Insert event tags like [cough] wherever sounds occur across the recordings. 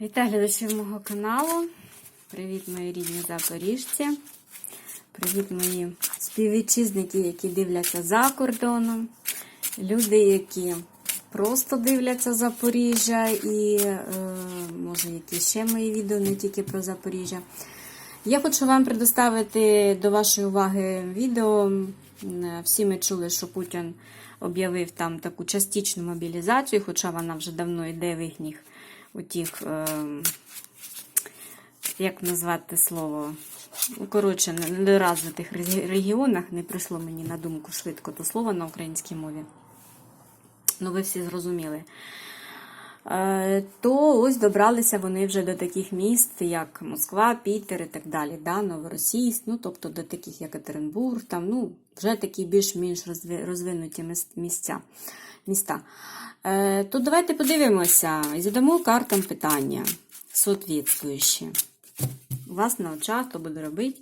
Вітаю глядачів мого каналу. Привіт, мої рідні запоріжці. Привіт, мої співвітчизники, які дивляться за кордоном. Люди, які просто дивляться Запоріжжя і, е, може, які ще мої відео, не тільки про Запоріжжя. Я хочу вам предоставити до вашої уваги відео. Всі ми чули, що Путін об'явив там таку частичну мобілізацію, хоча вона вже давно йде в їхніх утіх, е, як назвати слово, коротше, недоразвитих регіонах не прийшло мені на думку швидко то слово на українській мові. Ну, ви всі зрозуміли. Е, То ось добралися вони вже до таких міст, як Москва, Пітер і так далі, да, Новоросійськ, ну, тобто до таких як Екатеринбург, там, ну, вже такі більш-менш розвинуті місця. Міста. Е, То давайте подивимося і задамо картам питання соответствуючі. У вас на очах, хто буде робити.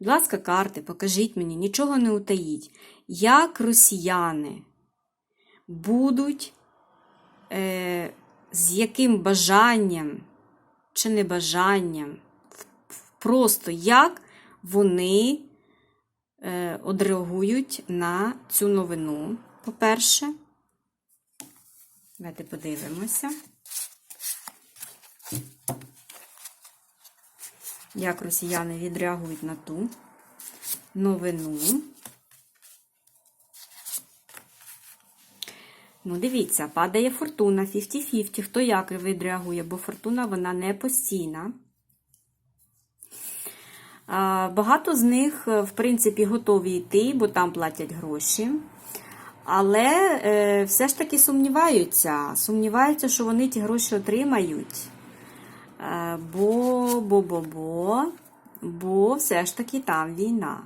Будь ласка, карти, покажіть мені, нічого не утаїть. Як росіяни будуть е, з яким бажанням чи небажанням, просто як вони е, одреагують на цю новину, по-перше. Давайте подивимося. Як росіяни відреагують на ту новину. Ну, дивіться, падає фортуна 50-50. Хто як відреагує, бо фортуна вона не постійна. Багато з них, в принципі, готові йти, бо там платять гроші. Але е, все ж таки сумніваються. Сумніваються, що вони ті гроші отримають. Е, бо, бо, бо, бо, бо все ж таки там війна.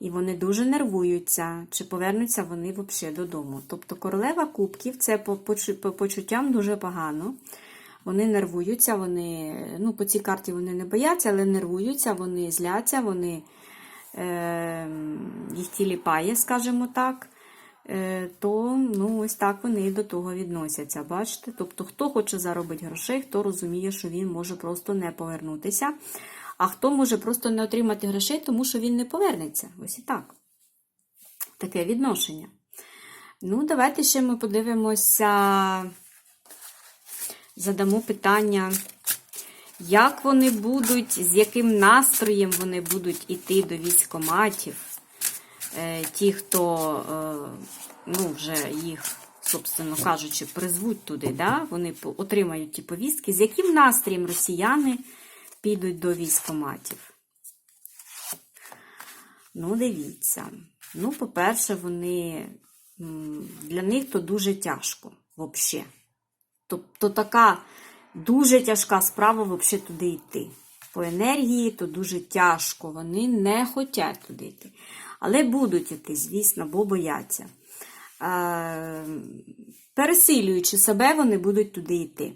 І вони дуже нервуються, чи повернуться вони взагалі додому. Тобто королева кубків це по, почу- по почуттям дуже погано. Вони нервуються, вони, ну, по цій карті вони не бояться, але нервуються, вони зляться, вони е, їх тіліпає, скажімо так. Е, то ну, ось так вони до того відносяться. Бачите? Тобто, хто хоче заробити грошей, хто розуміє, що він може просто не повернутися, а хто може просто не отримати грошей, тому що він не повернеться. Ось і так. Таке відношення. Ну, давайте ще ми подивимося, задамо питання, як вони будуть, з яким настроєм вони будуть іти до військоматів. Е, ті, хто е, ну, вже їх, собственно кажучи, призвуть туди, да? вони отримають ті повістки, з яким настроєм росіяни підуть до військоматів. Ну, дивіться. Ну, по-перше, вони для них то дуже тяжко взагалі. Тобто така дуже тяжка справа взагалі туди йти. По енергії то дуже тяжко. Вони не хочуть туди йти. Але будуть йти, звісно, бо бояться. Е, пересилюючи себе, вони будуть туди йти.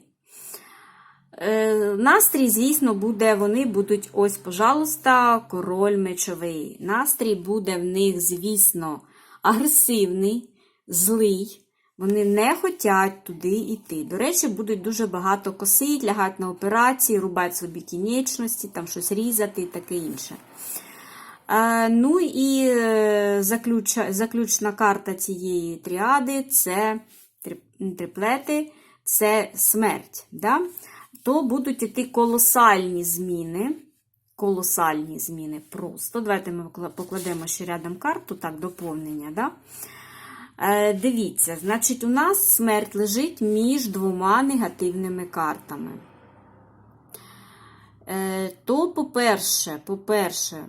Е, Настрій, звісно, буде, вони будуть, ось, пожалуйста, король мечовий. Настрій буде в них, звісно, агресивний, злий. Вони не хочуть туди йти. До речі, будуть дуже багато косить, лягати на операції, рубати собі кінечності, там щось різати і таке інше. Ну і е, заключ, заключна карта цієї тріади це триплети, це смерть. Да? То будуть іти колосальні зміни. Колосальні зміни просто. Давайте ми покладемо ще рядом карту, так, доповнення. Да? Е, дивіться, значить, у нас смерть лежить між двома негативними картами. Е, то, по-перше, по-перше,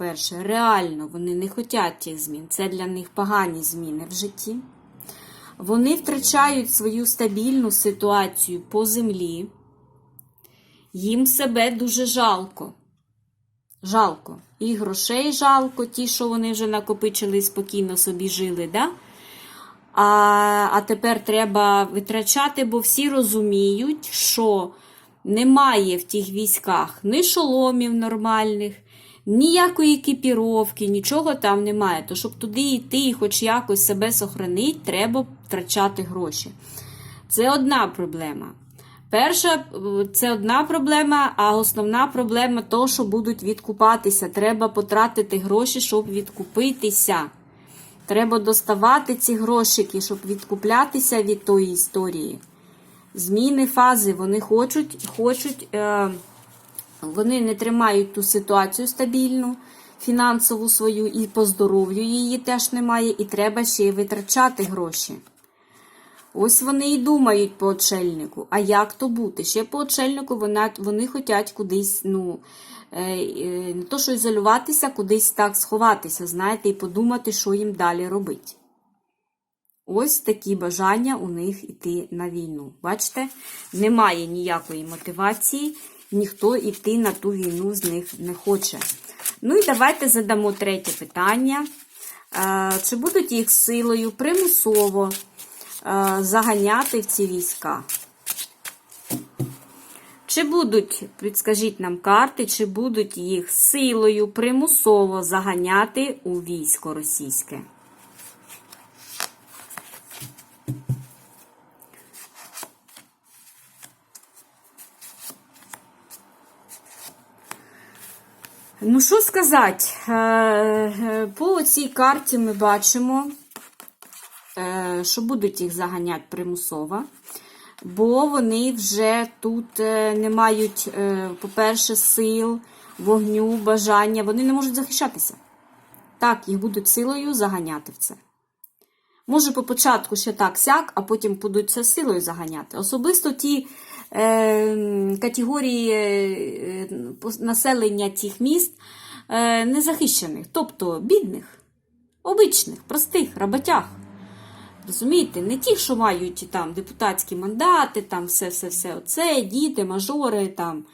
по-перше, реально вони не хочуть тих змін. Це для них погані зміни в житті. Вони втрачають свою стабільну ситуацію по землі. Їм себе дуже жалко. Жалко. І грошей жалко, ті, що вони вже накопичили і спокійно собі жили. Да? А, а тепер треба витрачати, бо всі розуміють, що немає в тих військах ні шоломів нормальних, ніякої екіпіровки, нічого там немає. То щоб туди йти і хоч якось себе сохранити, треба втрачати гроші. Це одна проблема. Перша це одна проблема, а основна проблема то, що будуть відкупатися. Треба потратити гроші, щоб відкупитися. Треба доставати ці грошики, щоб відкуплятися від тої історії. Зміни фази вони хочуть, хочуть, е, вони не тримають ту ситуацію стабільну, фінансову свою, і по здоров'ю її теж немає, і треба ще й витрачати гроші. Ось вони і думають по очельнику. А як то бути? Ще по очельнику вони, вони хочуть кудись, ну, е, е, не то, що ізолюватися, кудись так сховатися, знаєте, і подумати, що їм далі робити. Ось такі бажання у них йти на війну. Бачите, немає ніякої мотивації, ніхто йти на ту війну з них не хоче. Ну і давайте задамо третє питання. Е, Чи будуть їх силою примусово е, заганяти в ці війська? Чи будуть, підскажіть нам карти, чи будуть їх силою примусово заганяти у військо російське? Ну, що сказати? Е, е, По цій карті ми бачимо, е, що будуть їх заганяти примусово, бо вони вже тут не мають, по-перше, сил, вогню, бажання, вони не можуть захищатися. Так, їх будуть силою заганяти в це. Може, по початку ще так сяк, а потім будуть це силою заганяти. Особисто ті категорії е, населення цих міст е, незахищених, тобто бідних, обичних, простих, роботяг. Розумієте, не ті, що мають там депутатські мандати, там все-все-все оце, діти, мажори, там,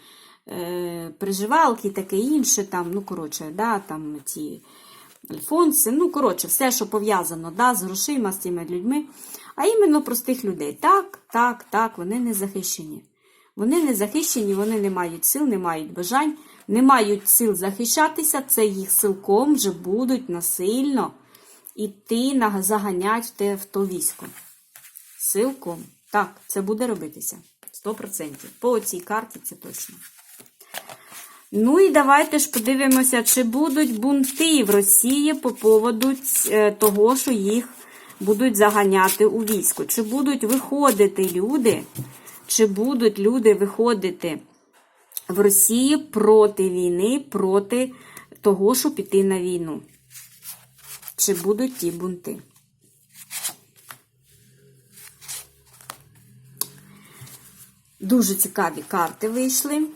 е, приживалки, таке інше, там, ну, коротше, да, там ці альфонси, ну, коротше, все, що пов'язано да, з грошима, з цими людьми, а іменно простих людей. Так, так, так, вони не захищені. Вони не захищені, вони не мають сил, не мають бажань, не мають сил захищатися, це їх силком вже будуть насильно іти заганять в то військо. Силком. Так, це буде робитися. 100%. По цій карті це точно. Ну і давайте ж подивимося, чи будуть бунти в Росії по поводу е, того, що їх будуть заганяти у військо. Чи будуть виходити люди, чи будуть люди виходити в Росії проти війни, проти того, щоб піти на війну? Чи будуть ті бунти? Дуже цікаві карти вийшли.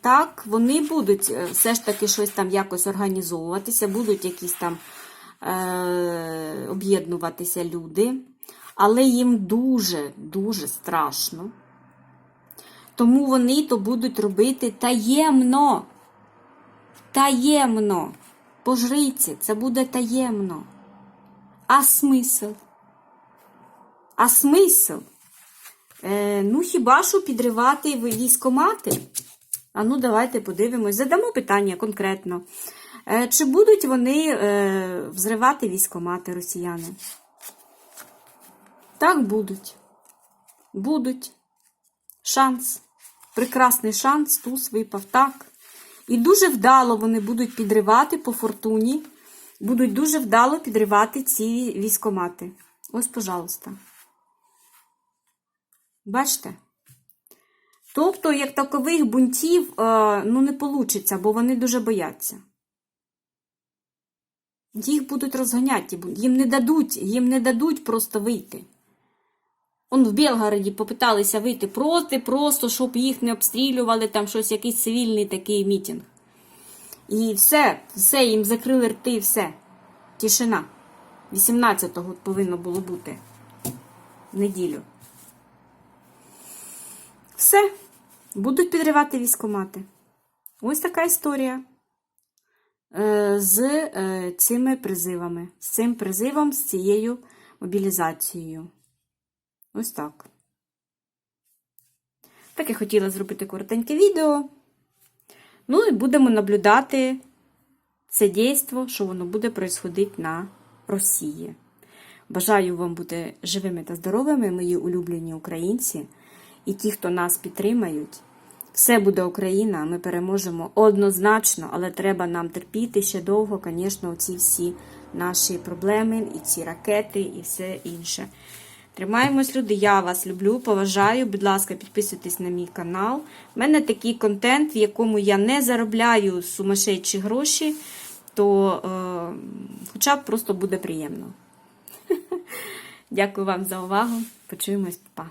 Так, вони будуть е, все ж таки щось там якось організовуватися, будуть якісь там об'єднуватися люди, але їм дуже-дуже страшно. Тому вони то будуть робити таємно. Таємно. По це буде таємно. А смисл? А смисл? Е, ну, хіба що підривати військомати? А ну, давайте подивимось. Задамо питання конкретно. Е, чи будуть вони е, взривати військомати росіяни? Так, будуть. Будуть. Шанс. Прекрасний шанс, туз випав так. І дуже вдало вони будуть підривати по фортуні, будуть дуже вдало підривати ці військомати. Ось, пожалуйста. Бачите? Тобто, як такових бунтів е, ну, не вийде, бо вони дуже бояться. Їх будуть розганяти, їм не дадуть, їм не дадуть просто вийти. Он в Белгороді попиталися вийти проти, просто, щоб їх не обстрілювали, там щось, якийсь цивільний такий мітинг. І все, все, їм закрили рти, все. Тишина. 18-го повинно було бути. В неділю. Все. Будуть підривати військомати. Ось така історія. Е, З е, цими призивами. З цим призивом, з цією мобілізацією. Ось так. Так я хотіла зробити коротеньке відео. Ну і будемо наблюдати це дійство, що воно буде происходити на Росії. Бажаю вам бути живими та здоровими, мої улюблені українці. і ті, хто нас підтримають. Все буде Україна, ми переможемо однозначно, але треба нам терпіти ще довго, звісно, ці всі наші проблеми, і ці ракети, і все інше. Тримаємось, люди. Я вас люблю, поважаю. Будь ласка, підписуйтесь на мій канал. У мене такий контент, в якому я не заробляю сумасшедші гроші, то е, хоча б просто буде приємно. [laughs] Дякую вам за увагу. Почуємось, па.